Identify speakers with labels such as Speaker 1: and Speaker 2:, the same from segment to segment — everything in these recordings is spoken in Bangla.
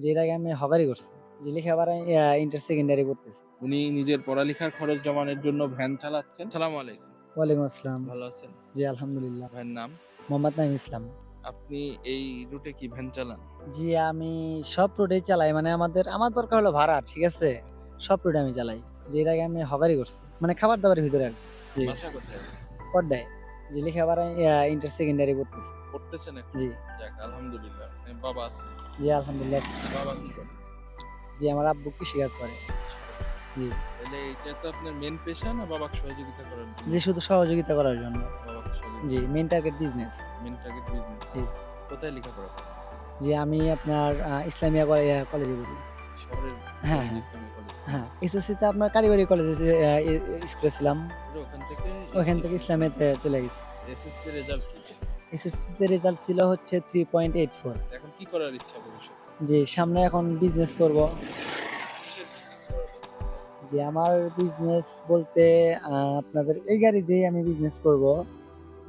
Speaker 1: যে এর আগে আমি হকারি করছি যে লেখাপড়া ইন্টার সেকেন্ডারি পড়তেছি।
Speaker 2: উনি নিজের পড়ালেখার খরচ জমানোর জন্য ভ্যান চালাচ্ছেন? সালাম আলাইকুম।
Speaker 1: ওয়ালাইকুম আসসালাম।
Speaker 2: ভালো আছেন?
Speaker 1: জি আলহামদুলিল্লাহ।
Speaker 2: ভাইয়ের নাম?
Speaker 1: মোহাম্মদ নাইম ইসলাম।
Speaker 2: আপনি এই রুটে কি ভ্যান চালান?
Speaker 1: জি আমি সব রোডেই চালাই মানে আমাদের আমার দরকার হলো ভাড়া ঠিক আছে? সব রোডে আমি চালাই যে এর আগে আমি হকারি করছি মানে খাবার দাবারের ভিতরে আর কি। জি।
Speaker 2: বাসা কোথায়?
Speaker 1: যে লেখাপড়া ইন্টার সেকেন্ডারি পড়তেছি।
Speaker 2: পড়তেছেন
Speaker 1: জি।
Speaker 2: যাক আলহামদুলিল্লাহ। বাবা আছে।
Speaker 1: জি আলহামদুলিল্লাহ
Speaker 2: বাবা কি করে
Speaker 1: জি আমার আব্বু কৃষিকাজ করে। জি।
Speaker 2: তাহলে এটা তো আপনার মেন পেশা না বাবাকে সহযোগিতা করেন
Speaker 1: জি শুধু সহযোগিতা করার জন্য। জি main target business
Speaker 2: main target business
Speaker 1: জি।
Speaker 2: কোথায় লেখাপড়া?
Speaker 1: জি আমি আপনার ইসলামিয়া কলেজে পড়ি।
Speaker 2: শহরের
Speaker 1: হ্যাঁ, হ্যাঁ।
Speaker 2: কলেজ
Speaker 1: হ্যাঁ এসএসসি তে আপনার কারিগরি কলেজে স্কুলে ছিলাম।
Speaker 2: ওখান থেকে
Speaker 1: ওখান থেকে ইসলামিয়াতে চলে গেছি।
Speaker 2: এসএসসি রেজাল্ট কি
Speaker 1: এসএসসি তে রেজাল্ট ছিল হচ্ছে থ্রি পয়েন্ট এইট ফোর
Speaker 2: এখন কি করার ইচ্ছা ভবিষ্যৎ
Speaker 1: যে সামনে এখন বিজনেস করব? যে আমার বিজনেস বলতে আপনাদের এই গাড়ি দিয়ে আমি বিজনেস করব।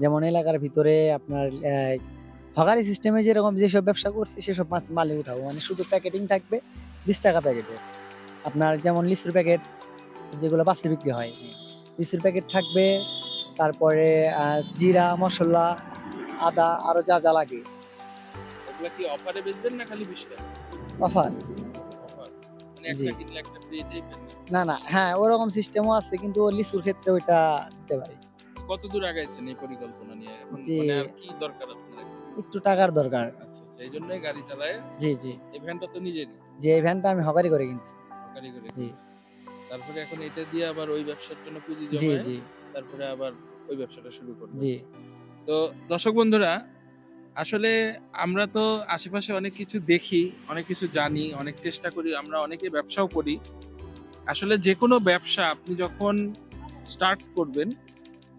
Speaker 1: যেমন এলাকার ভিতরে আপনার হকারি সিস্টেমে যেরকম যেসব ব্যবসা করছি সেসব মাছ মালে উঠাবো। মানে শুধু প্যাকেটিং থাকবে বিশ টাকা প্যাকেটে আপনার যেমন লিচুর প্যাকেট যেগুলো বাসে বিক্রি হয় লিচুর প্যাকেট থাকবে তারপরে জিরা মশলা আদা আরও যা যা লাগে।
Speaker 2: ওগুলা কি অফারে বেচবেন না খালি বিশ টাকা?
Speaker 1: অফার
Speaker 2: অফার মানে না
Speaker 1: না হ্যাঁ ওরকম সিস্টেমও আছে কিন্তু লিচুর ক্ষেত্রে ওইটা দিতে পারি।
Speaker 2: কত দূর আগাইছেন এই পরিকল্পনা নিয়ে? এখন মানে আর কি দরকার আপনার
Speaker 1: একটু টাকার দরকার।
Speaker 2: আচ্ছা আচ্ছা এই জন্যই গাড়ি চালায়?
Speaker 1: জি জি।
Speaker 2: এই ভ্যানটা তো নিজেরই।
Speaker 1: যে এই ভ্যানটা আমি হকারি করে কিনছি।
Speaker 2: সরকারি করে
Speaker 1: জি।
Speaker 2: তারপরে এখন এটা দিয়ে আবার ওই ব্যবসার জন্য পুঁজি
Speaker 1: জি জি।
Speaker 2: তারপরে আবার ওই ব্যবসাটা শুরু করবে
Speaker 1: জি।
Speaker 2: তো দর্শক বন্ধুরা আসলে আমরা তো আশেপাশে অনেক কিছু দেখি অনেক কিছু জানি অনেক চেষ্টা করি আমরা অনেকে ব্যবসাও করি। আসলে যে কোনো ব্যবসা আপনি যখন স্টার্ট করবেন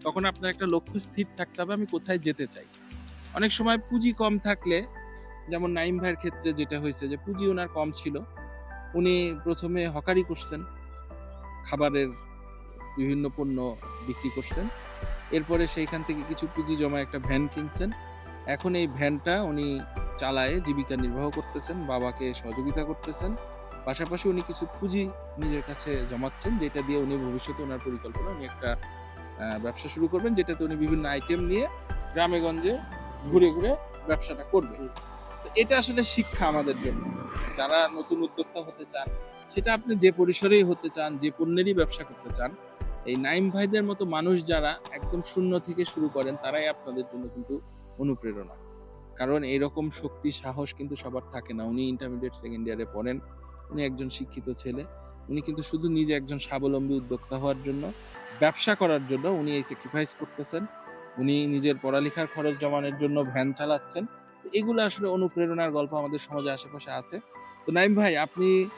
Speaker 2: তখন আপনার একটা লক্ষ্য স্থির থাকতে হবে আমি কোথায় যেতে চাই। অনেক সময় পুঁজি কম থাকলে যেমন নাইম ভাইয়ের ক্ষেত্রে যেটা হয়েছে যে পুঁজি ওনার কম ছিল। উনি প্রথমে হকারি করছেন খাবারের বিভিন্ন পণ্য বিক্রি করছেন। এরপরে সেইখান থেকে কিছু পুঁজি জমা একটা ভ্যান কিনছেন। এখন এই ভ্যানটা উনি চালায়ে জীবিকা নির্বাহ করতেছেন বাবাকে সহযোগিতা করতেছেন। পাশাপাশি উনি কিছু পুঁজি নিজের কাছে জমাচ্ছেন যেটা দিয়ে উনি ভবিষ্যতে ওনার পরিকল্পনা উনি একটা ব্যবসা শুরু করবেন যেটাতে উনি বিভিন্ন আইটেম নিয়ে গ্রামে গঞ্জে ঘুরে ঘুরে ব্যবসাটা করবেন। তো এটা আসলে শিক্ষা আমাদের জন্য। যারা নতুন উদ্যোক্তা হতে চান সেটা আপনি যে পরিসরেই হতে চান যে পণ্যেরই ব্যবসা করতে চান এই নাইম ভাইদের মতো মানুষ যারা একদম শূন্য থেকে শুরু করেন, তারাই আপনাদের জন্য কিন্তু অনুপ্রেরণা। কারণ এরকম শক্তি, সাহস কিন্তু সবার থাকে না। উনি ইন্টারমিডিয়েট সেকেন্ড ইয়ারে পড়েন, উনি একজন শিক্ষিত ছেলে, উনি কিন্তু শুধু নিজে একজন স্বাবলম্বী উদ্যোক্তা হওয়ার জন্য, ব্যবসা করার জন্য উনি এই স্যাক্রিফাইস করতেছেন। উনি নিজের পড়ালেখার খরচ জমানোর জন্য ভ্যান চালাচ্ছেন। এগুলো আসলে অনুপ্রেরণার গল্প আমাদের সমাজে আশেপাশে আছে। তো নাইম ভাই, আপনি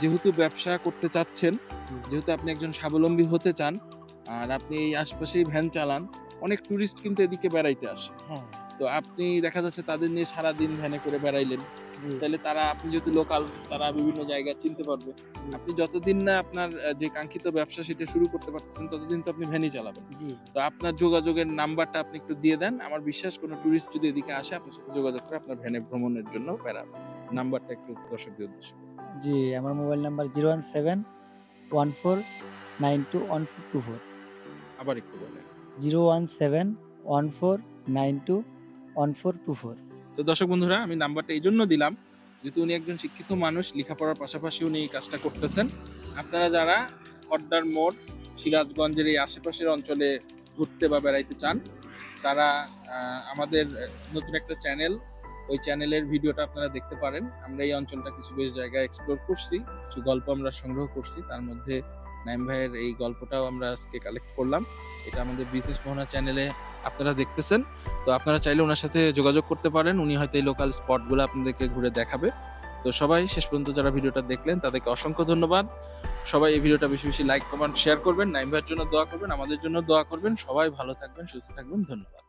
Speaker 2: যেহেতু ব্যবসা করতে চাচ্ছেন যেহেতু আপনি একজন স্বাবলম্বী হতে চান আর আপনি এই আশপাশেই ভ্যান চালান অনেক টুরিস্ট কিন্তু এদিকে বেড়াইতে আসে।
Speaker 1: হ্যাঁ।
Speaker 2: তো আপনি দেখা যাচ্ছে তাদের নিয়ে সারা দিন ভ্যানে করে বেড়াইলেন। তাহলে তারা আপনি যেহেতু লোকাল তারা বিভিন্ন জায়গা চিনতে পারবে। আপনি যতদিন না আপনার যে কাঙ্ক্ষিত ব্যবসা সেটা শুরু করতে পারতেছেন ততদিন তো আপনি ভ্যানই চালাবেন। তো আপনার যোগাযোগের নাম্বারটা আপনি একটু দিয়ে দেন। আমার বিশ্বাস কোনো টুরিস্ট যদি এদিকে আসে আপনার সাথে যোগাযোগ করে আপনার ভ্যানে ভ্রমণের জন্য বেড়াবে। নাম্বারটা একটু দর্শকদের উদ্দেশ্যে।
Speaker 1: জি আমার mobile number zero one seven one four nine two one four two four.
Speaker 2: আবার একটু বলেন।
Speaker 1: Zero one seven one four nine two one four two four.
Speaker 2: তো দর্শক বন্ধুরা আমি নাম্বারটা এই জন্য দিলাম যেহেতু উনি একজন শিক্ষিত মানুষ লেখাপড়ার পাশাপাশি উনি এই কাজটা করতেছেন। আপনারা যারা খড্ডার মোড় সিরাজগঞ্জের এই আশেপাশের অঞ্চলে ঘুরতে বা বেড়াইতে চান তারা আমাদের নতুন একটা চ্যানেল ওই চ্যানেলের ভিডিওটা আপনারা দেখতে পারেন। আমরা এই অঞ্চলটা কিছু বেশ জায়গায় এক্সপ্লোর করছি, কিছু গল্প আমরা সংগ্রহ করছি। তার মধ্যে নাইম ভাইয়ের এই গল্পটাও আমরা আজকে কালেক্ট করলাম। এটা আমাদের বিজনেস মোহনা চ্যানেলে আপনারা দেখতেছেন। তো আপনারা চাইলে ওনার সাথে যোগাযোগ করতে পারেন। উনি হয়তো এই লোকাল স্পটগুলো আপনাদেরকে ঘুরে দেখাবে। তো সবাই শেষ পর্যন্ত যারা ভিডিওটা দেখলেন, তাদেরকে অসংখ্য ধন্যবাদ। সবাই এই ভিডিওটা বেশি বেশি লাইক কমেন্ট শেয়ার করবেন। নাইম ভাইয়ের জন্য দোয়া করবেন, আমাদের জন্য দোয়া করবেন। সবাই ভালো থাকবেন, সুস্থ থাকবেন। ধন্যবাদ।